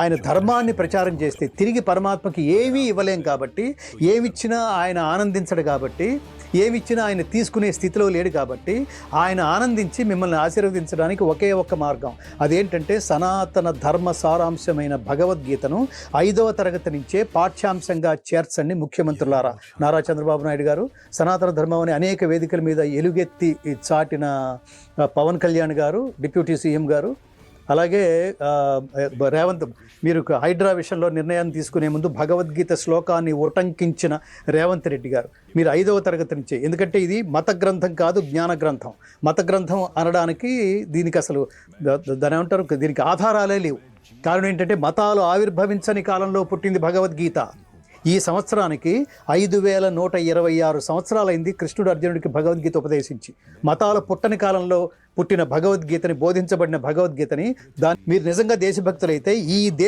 ఆయన ధర్మాన్ని ప్రచారం చేస్తే తిరిగి పరమాత్మకి ఏమీ ఇవ్వలేం కాబట్టి ఏమిచ్చినా ఆయన ఆనందించడు కాబట్టి ఏమిచ్చినా ఆయన తీసుకునే స్థితిలో లేడు కాబట్టి ఆయన ఆనందించి మిమ్మల్ని ఆశీర్వదించడానికి ఒకే ఒక్క మార్గం. అదేంటంటే సనాతన ధర్మ సారాంశమైన భగవద్గీతను ఐదవ తరగతి నుంచే పాఠ్యాంశంగా చేర్చండి ముఖ్యమంత్రులారా. నారా చంద్రబాబు నాయుడు గారు సనాతన ధర్మం అనే అనేక వేదికల మీద ఎలుగెత్తి చాటిన పవన్ కళ్యాణ్ గారు డిప్యూటీ సీఎం గారు అలాగే రేవంత్ మీరు హైడ్రా విషయంలో నిర్ణయాన్ని తీసుకునే ముందు భగవద్గీత శ్లోకాన్ని ఉటంకించిన రేవంత్ రెడ్డి గారు. మీరు ఐదవ తరగతి నుంచే. ఎందుకంటే ఇది మత గ్రంథం కాదు జ్ఞాన గ్రంథం. మత గ్రంథం అనడానికి దీనికి అసలు దాని ఏమంటారు? దీనికి ఆధారాలే లేవు. కారణం ఏంటంటే మతాలు ఆవిర్భవించని కాలంలో పుట్టింది భగవద్గీత. ఈ సంవత్సరానికి ఐదు వేల నూట ఇరవై ఆరు సంవత్సరాలైంది కృష్ణుడు అర్జునుడికి భగవద్గీత ఉపదేశించి. మతాల పుట్టని కాలంలో పుట్టిన భగవద్గీతని బోధించబడిన భగవద్గీతని దాన్ని మీరు నిజంగా దేశభక్తులైతే ఈ దే